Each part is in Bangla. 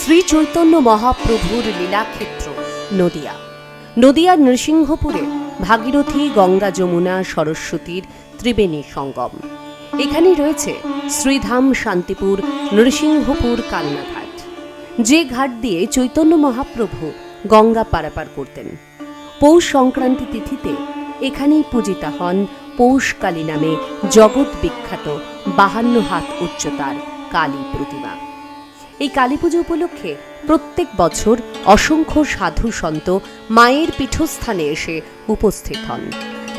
শ্রী চৈতন্য মহাপ্রভুর লীলাক্ষেত্র, নদিয়া। নদিয়ার নৃসিংহপুরে ভাগীরথী গঙ্গা যমুনা সরস্বতীর ত্রিবেণী সঙ্গম। এখানেই রয়েছে শ্রীধাম শান্তিপুর নৃসিংহপুর কালনাঘাট। যে ঘাট দিয়ে চৈতন্য মহাপ্রভু গঙ্গা পারাপার করতেন, পৌষ সংক্রান্তি তিথিতে এখানেই পূজিতা হন পৌষকালী নামে জগৎ বিখ্যাত বাহান্ন হাত উচ্চতার কালী প্রতিমা। এই কালী পুজো উপলক্ষে প্রত্যেক বছর অসংখ্য সাধু সন্ত মায়ের পীঠস্থানে এসে উপস্থিত হন।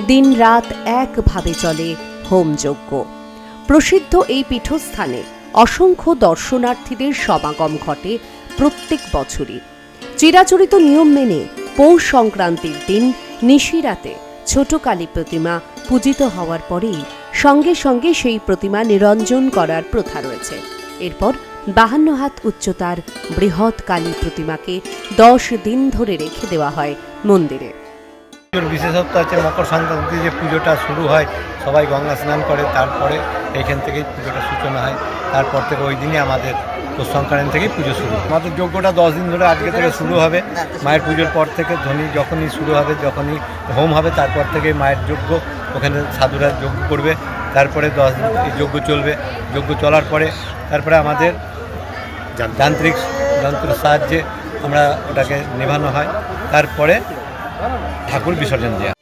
দিন রাত একভাবে চলে হোমযজ্ঞ প্রসিদ্ধ এই পীঠস্থানে অসংখ্য দর্শনার্থীদের সমাগম ঘটে প্রত্যেক বছরই। চিরাচরিত নিয়ম মেনে পৌষ সংক্রান্তির দিন নিশিরাতে ছোট কালী প্রতিমা পূজিত হওয়ার পরেই সঙ্গে সঙ্গে সেই প্রতিমা নিরঞ্জন করার প্রথা রয়েছে। এরপর বাহান্ন হাত উচ্চতার বৃহৎ কালী প্রতিমাকে দশ দিন ধরে রেখে দেওয়া হয় মন্দিরে বিশেষত্ব আছে, মকর সংক্রান্তি যে পুজোটা শুরু হয়, সবাই গঙ্গা স্নান করে, তারপরে এইখান থেকেই পুজোটা সূচনা হয়, তারপর থেকে ওই দিনই আমাদের পৌষ সংক্রান্তি থেকেই পুজো শুরু হয়। আমাদের যজ্ঞটা দশ দিন ধরে আজকে থেকে শুরু হবে, মায়ের পুজোর পর থেকে ধ্বনি যখনই শুরু হবে, যখনই হোম হবে, তারপর থেকে মায়ের যজ্ঞ, ওখানে সাধুরা যজ্ঞ করবে, তারপরে দশ দিন যজ্ঞ চলবে, যজ্ঞ চলার পরে, তারপরে আমাদের যান্ত্রিক যন্ত্রের সাহায্যে আমরা ওটাকে নেভানো হয়। তারপরে ঠাকুর বিসর্জন দেওয়া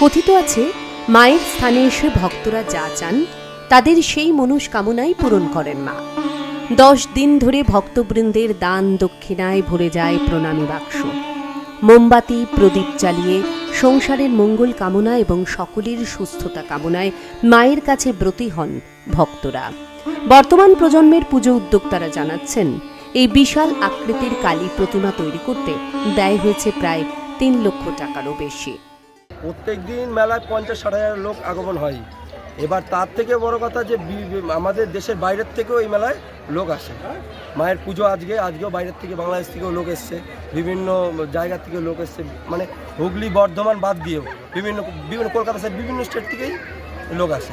কথিত আছে, মায়ের স্থানে এসে ভক্তরা যা চান, তাদের সেই মনস্কামনাই পূরণ করেন মা। দশ দিন ধরে ভক্তবৃন্দের দান দক্ষিণায় ভরে যায় প্রণামী বাক্স। মোমবাতি, প্রদীপ জ্বালিয়ে সংসারের মঙ্গল কামনা এবং সকলের সুস্থতা কামনায় মায়ের কাছে ব্রতী হন ভক্তরা। বর্তমান প্রজন্মের পুজো উদ্যোক্তারা জানাচ্ছেন, এই বিশাল আকৃতির কালী প্রতিমা তৈরি করতে ব্যয় হয়েছে প্রায় তিন লক্ষ টাকারও বেশি। প্রত্যেক দিন মেলায় পঞ্চাশ ষাট হাজার লোক আগমন হয়। এবার তার থেকে বড় কথা যে আমাদের দেশের বাইরের থেকেও এই মেলায় লোক আসে। মায়ের পুজো আজকে, আজকেও বাইরের থেকে, বাংলাদেশ থেকেও লোক এসছে। বিভিন্ন জায়গা থেকে লোক এসছে। মানে হুগলি, বর্ধমান বাদ দিয়েও বিভিন্ন বিভিন্ন কলকাতা সাইড বিভিন্ন স্টেট থেকেই লোক আসে।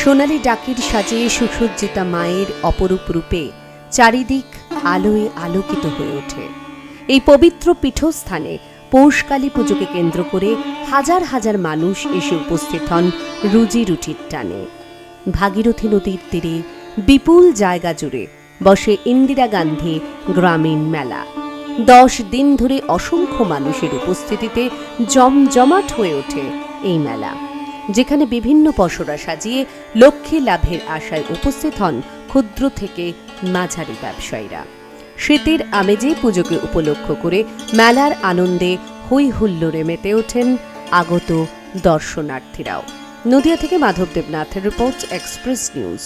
সোনালি ডাকির সাজিয়ে সুসজ্জিতা মায়ের অপরূপ রূপে চারিদিক আলোয় আলোকিত হয়ে ওঠে। এই পবিত্র পীঠস্থানে পৌষকালী পুজোকে কেন্দ্র করে হাজার হাজার মানুষ এসে উপস্থিত হন রুজি রুটির টানে। ভাগীরথী নদীর তীরে বিপুল জায়গা জুড়ে বসে ইন্দিরা গান্ধী গ্রামীণ মেলা। দশ দিন ধরে অসংখ্য মানুষের উপস্থিতিতে জমজমাট হয়ে ওঠে এই মেলা, যেখানে বিভিন্ন পসরা সাজিয়ে লক্ষ্মী লাভের আশায় উপস্থিত হন ক্ষুদ্র থেকে মাঝারি ব্যবসায়ীরা। শীতের আমেজে পুজোকে উপলক্ষ করে মেলার আনন্দে হই হুল্লোড়ে মেতে ওঠেন আগত দর্শনার্থীরাও। নদিয়া থেকে মাধব দেবনাথের রিপোর্ট, এক্সপ্রেস নিউজ।